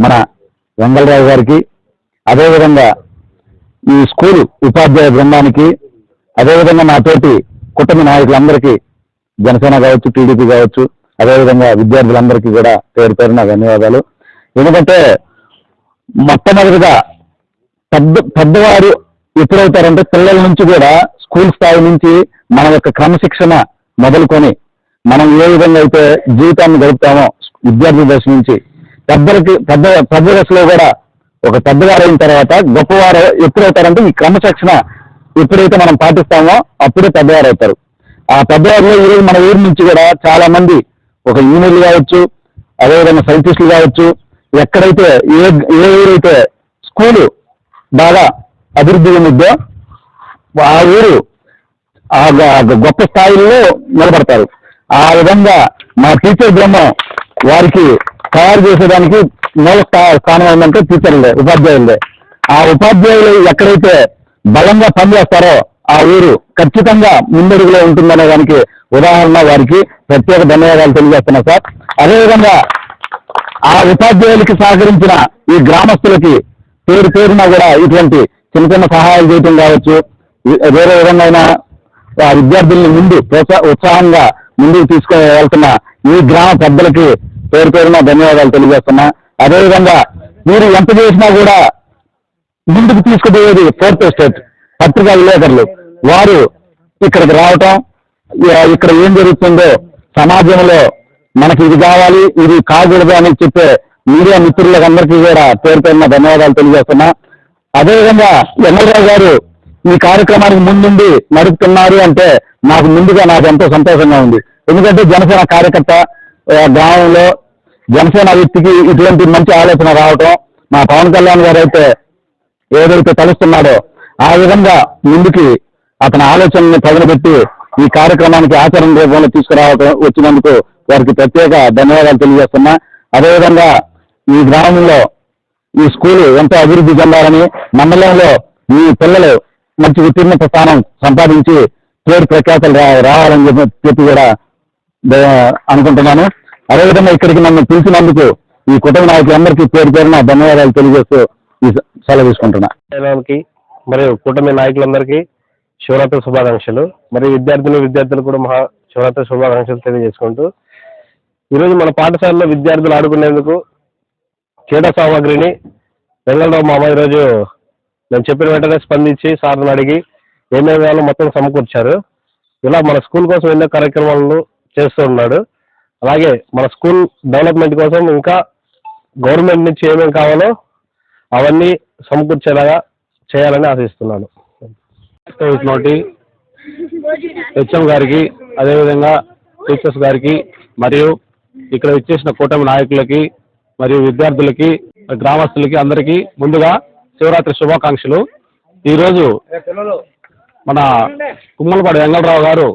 మన వెంగళరావు గారికి అదేవిధంగా ఈ స్కూల్ ఉపాధ్యాయ బృందానికి అదేవిధంగా మా తోటి కుటుంబ నాయకులందరికీ జనసేన కావచ్చు టీడీపీ కావచ్చు అదేవిధంగా విద్యార్థులందరికీ కూడా పేరు పేరున ధన్యవాదాలు. ఎందుకంటే మొట్టమొదటిగా పెద్ద పెద్దవారు ఎప్పుడవుతారంటే పిల్లల నుంచి కూడా స్కూల్ స్థాయి నుంచి మన యొక్క క్రమశిక్షణ మొదలుకొని మనం ఏ విధంగా అయితే జీవితాన్ని గడుపుతామో విద్యార్థి దశ నుంచి పెద్దలకి పెద్ద పెద్ద దశలో కూడా ఒక పెద్దవారు అయిన తర్వాత గొప్పవారు ఎప్పుడవుతారంటే ఈ క్రమశిక్షణ ఎప్పుడైతే మనం పాటిస్తామో అప్పుడే పెద్దవారు అవుతారు ఆ పెద్దవారిలో ఈరోజు మన ఊరి నుంచి కూడా చాలా మంది ఒక ఇంజనీర్లు కావచ్చు అదేవిధంగా సైంటిస్టులు కావచ్చు ఎక్కడైతే ఏ ఏ ఊరైతే స్కూలు బాగా అభివృద్ధి చెందిద్దో ఆ ఊరు ఆ గొప్ప స్థాయిలో నిలబడతారు. ఆ విధంగా మా టీచర్ బృందం వారికి తయారు చేసేదానికి మూల స్థానం ఏంటంటే టీచర్లే ఉపాధ్యాయులే. ఆ ఉపాధ్యాయులు ఎక్కడైతే బలంగా పనిచేస్తారో ఆ ఊరు ఖచ్చితంగా ముందడుగులో ఉంటుందనే దానికి ఉదాహరణ వారికి ప్రత్యేక ధన్యవాదాలు తెలియజేస్తున్నా సార్. అదేవిధంగా ఆ ఉపాధ్యాయులకి సహకరించిన ఈ గ్రామస్తులకి పేరు పేరున కూడా ఇటువంటి చిన్న చిన్న సహాయాలు చేయటం కావచ్చు. వేరే విధంగా అయినా ఆ విద్యార్థుల్ని ముందు ప్రోత్సా- ఉత్సాహంగా ముందుకు తీసుకొని వెళ్తున్న ఈ గ్రామ పెద్దలకి పేరు పేరున ధన్యవాదాలు తెలియజేస్తున్నా. అదేవిధంగా మీరు ఎంత చేసినా కూడా ముందుకు తీసుకుపోయేది ఫోర్త్ ఎస్టేట్ పత్రికా విలేకరులు. వారు ఇక్కడికి రావటం ఇక్కడ ఏం జరుగుతుందో సమాజంలో మనకి ఇది కావాలి ఇది కాకూడదు అని చెప్పే మీడియా మిత్రులకు అందరికీ కూడా పేరు పేరున ధన్యవాదాలు తెలియజేస్తున్నా. అదేవిధంగా ఎమ్మెల్యే గారు ఈ కార్యక్రమానికి ముందుండి నడుపుతున్నారు అంటే నాకు ముందుగా నాకు ఎంతో సంతోషంగా ఉంది. ఎందుకంటే జనసేన కార్యకర్త గ్రామంలో జనసేన వ్యక్తికి ఇటువంటి మంచి ఆలోచన రావటం మా పవన్ కళ్యాణ్ గారు అయితే ఏదైతే తలుస్తున్నాడో ఆ విధంగా ముందుకి అతని ఆలోచనని ప్రజలుపెట్టి ఈ కార్యక్రమానికి ఆచరణ రూపంలో తీసుకురావడం వచ్చినందుకు వారికి ప్రత్యేక ధన్యవాదాలు తెలియజేస్తున్నా. అదేవిధంగా ఈ గ్రామంలో ఈ స్కూలు ఎంతో అభివృద్ధి చెందాలని మండలంలో ఈ పిల్లలు మంచి ఉత్తీర్ణత స్థానం సంపాదించి పేరు ప్రఖ్యాతలు రా- రావాలని చెప్పి కూడా అనుకుంటున్నాను. అదేవిధంగా ఇక్కడికి నన్ను పిలిచినందుకు ఈ కుటుంబ నాయకులందరికీ పేరు పేరున ధన్యవాదాలు తెలియజేస్తూ ఈ సెలవు తీసుకుంటున్నా. మరియు కూటమి నాయకులందరికీ శివరాత్రి శుభాకాంక్షలు. మరియు విద్యార్థులు విద్యార్థులు కూడా మహా శివరాత్రి శుభాకాంక్షలు తెలియజేసుకుంటూ. ఈరోజు మన పాఠశాలలో విద్యార్థులు ఆడుకునేందుకు క్రీడా సామాగ్రిని వెంగళరావు మామ ఈరోజు నేను చెప్పిన వెంటనే స్పందించి సార్ని అడిగి ఏమేమి వేయాలో మొత్తం సమకూర్చారు. ఇలా మన స్కూల్ కోసం ఎన్నో కార్యక్రమాలను చేస్తూ ఉన్నాడు. అలాగే మన స్కూల్ డెవలప్మెంట్ కోసం ఇంకా గవర్నమెంట్ నుంచి ఏమేమి కావాలో అవన్నీ సమకూర్చేలాగా చేయాలని ఆశిస్తున్నాను. నోటి హెచ్ఎం గారికి అదేవిధంగా టీచర్స్ గారికి మరియు ఇక్కడ ఇచ్చేసిన కూటమి నాయకులకి మరియు విద్యార్థులకి గ్రామస్తులకి అందరికీ ముందుగా శివరాత్రి శుభాకాంక్షలు. ఈరోజు మన కుమ్మలపాడు వెంగళరావు గారు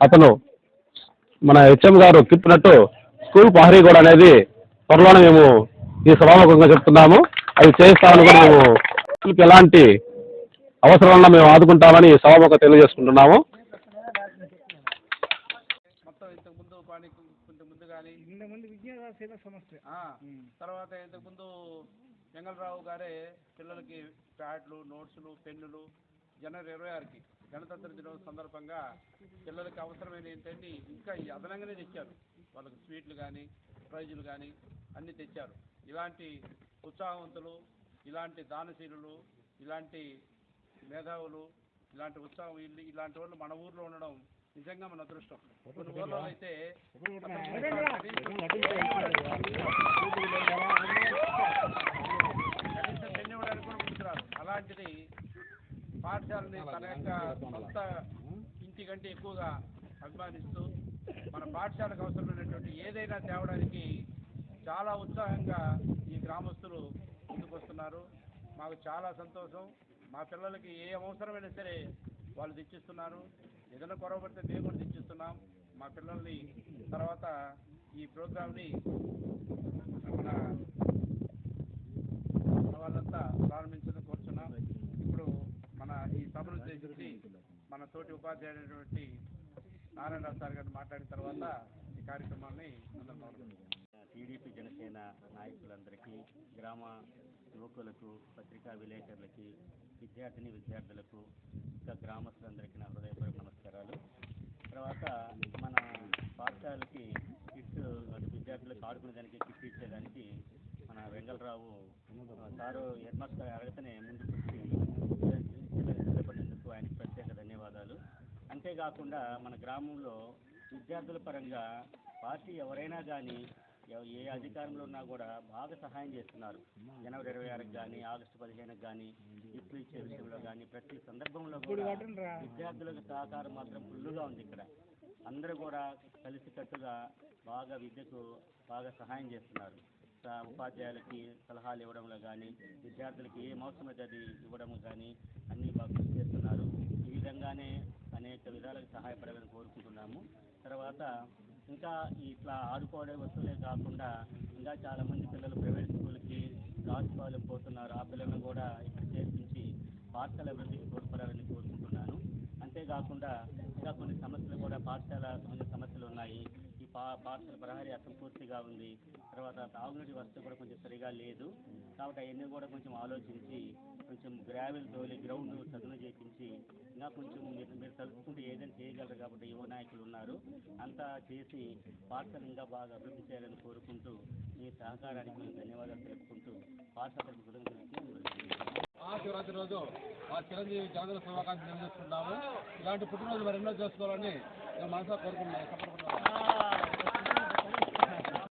అతను మన హెచ్ఎం గారు చెప్పినట్టు స్కూల్ ప్రహరీ కూడా అనేది త్వరలోనే మేము ఈ సభాముఖంగా చెప్తున్నాము. అవి చేయిస్తామని కూడా మేము స్కూల్కి ఎలాంటి అవసరాలన్నా మేము ఆదుకుంటామని సభాముఖం తెలియజేసుకుంటున్నాము. ఇంతకుముందు తర్వాత ఇంతకు ముందు వెంగళరావు గారే పిల్లలకి ప్యాడ్లు నోట్సులు పెన్నులు జనవరి ఇరవై ఆరుకి గణతంత్ర దినోత్సవం సందర్భంగా పిల్లలకి అవసరమైన ఏంటంటే ఇంకా ఈ అదనంగానే తెచ్చారు. వాళ్ళకి స్వీట్లు కానీ ప్రైజులు కానీ అన్నీ తెచ్చారు. ఇలాంటి ఉత్సాహవంతులు ఇలాంటి దానశీలులు ఇలాంటి మేధావులు ఇలాంటి ఉత్సాహం ఇల్లు- ఇలాంటి వాళ్ళు మన ఊర్లో ఉండడం నిజంగా మన అదృష్టం. కొన్ని ఊర్లో అయితే కనీసం కూడా అలాంటిది పాఠశాలని తన యొక్క కంటే ఎక్కువగా అభిమానిస్తూ మన పాఠశాలకు అవసరమైనటువంటి ఏదైనా తేవడానికి చాలా ఉత్సాహంగా ఈ గ్రామస్తులు ముందుకొస్తున్నారు. మాకు చాలా సంతోషం. మా పిల్లలకి ఏ అవసరమైనా సరే వాళ్ళు తెచ్చిస్తున్నారు. ఏదైనా గొడవ పడితే మేము కూడా తెచ్చిస్తున్నాం. మా పిల్లల్ని తర్వాత ఈ ప్రోగ్రామ్ని మన వాళ్ళంతా ప్రారంభించారు కోరుచున్నాం ఇప్పుడు మన ఈ సభను ఉద్దేశించి మన తోటి ఉపాధ్యాయుడైనటువంటి నారాయణరావు సార్ గారు మాట్లాడిన తర్వాత ఈ కార్యక్రమాన్ని అందరం టీడీపీ జనసేన నాయకులందరికీ గ్రామ యువకులకు పత్రికా విలేకరులకి విద్యార్థిని విద్యార్థులకు ఇంకా గ్రామస్తులందరికీ నా హృదయపూర్వక నమస్కారాలు. తర్వాత మన పాఠశాలకి కిట్ అది విద్యార్థులకు ఆడుకునేదానికి కిట్ ఇచ్చేదానికి మన వెంగళరావు సారు హెడ్ మాస్టర్ అడగతనే ముందుకు ఆయనకి ప్రత్యేక ధన్యవాదాలు. అంతేకాకుండా మన గ్రామంలో విద్యార్థుల పరంగా పార్టీ ఎవరైనా కానీ ఏ అధికారంలో ఉన్నా కూడా బాగా సహాయం చేస్తున్నారు. జనవరి ఇరవై ఆరుకి కానీ ఆగస్టు పదిహేనుకి కానీ ఇప్పుడు ఇచ్చే విషయంలో కానీ ప్రతి సందర్భంలో కూడా విద్యార్థులకు సహకారం మాత్రం ఫుల్లుగా ఉంది ఇక్కడ. అందరూ కూడా కలిసికట్టుగా బాగా విద్యకు బాగా సహాయం చేస్తున్నారు. ఉపాధ్యాయులకి సలహాలు ఇవ్వడంలో కానీ విద్యార్థులకి ఏం అవసరమైతే అది ఇవ్వడం కానీ అన్నీ బాగా విధంగానే అనేక విధాలుగా సహాయపడాలని కోరుకుంటున్నాము. తర్వాత ఇంకా ఇట్లా ఆడుకోవడే వస్తువులే కాకుండా ఇంకా చాలా మంది పిల్లలు ప్రైవేట్ స్కూల్కి రాజుపాలెం పోతున్నారు. ఆ పిల్లలను కూడా ఇక్కడ చేర్పించి పాఠశాల అభివృద్ధికి తోడ్పడాలని కోరుకుంటున్నాను. అంతేకాకుండా ఇంకా కొన్ని సమస్యలు కూడా పాఠశాల సంబంధించిన సమస్యలు ఉన్నాయి. ఈ పా పాఠశాల ప్రహరీ అసంపూర్తిగా ఉంది. తర్వాత తాగునీటి వసతి కూడా కొంచెం సరిగా లేదు. కాబట్టి అవన్నీ కూడా కొంచెం ఆలోచించి కొంచెం గ్రావెల్ తోలి గ్రౌండ్ చదును చేయించి ఇంకా కొంచెం మీరు మీరు తలుచుకుంటే ఏదైనా చేయగలరు కాబట్టి యువ నాయకులు ఉన్నారు. అంతా చేసి పాఠశాల ఇంకా బాగా అభివృద్ధి చేయాలని కోరుకుంటూ మీ సహకారానికి మేము ధన్యవాదాలు తెలుపుకుంటూ పాఠశాల కృతజ్ఞతలు రోజు మా చిరంజీవి జనదల శుభాకాంక్షలు నిర్వహిస్తున్నాము ఇలాంటి పుట్టినరోజు మరెన్నో చేసుకోవాలని మేము మనసులో కోరుకుంటున్నాను.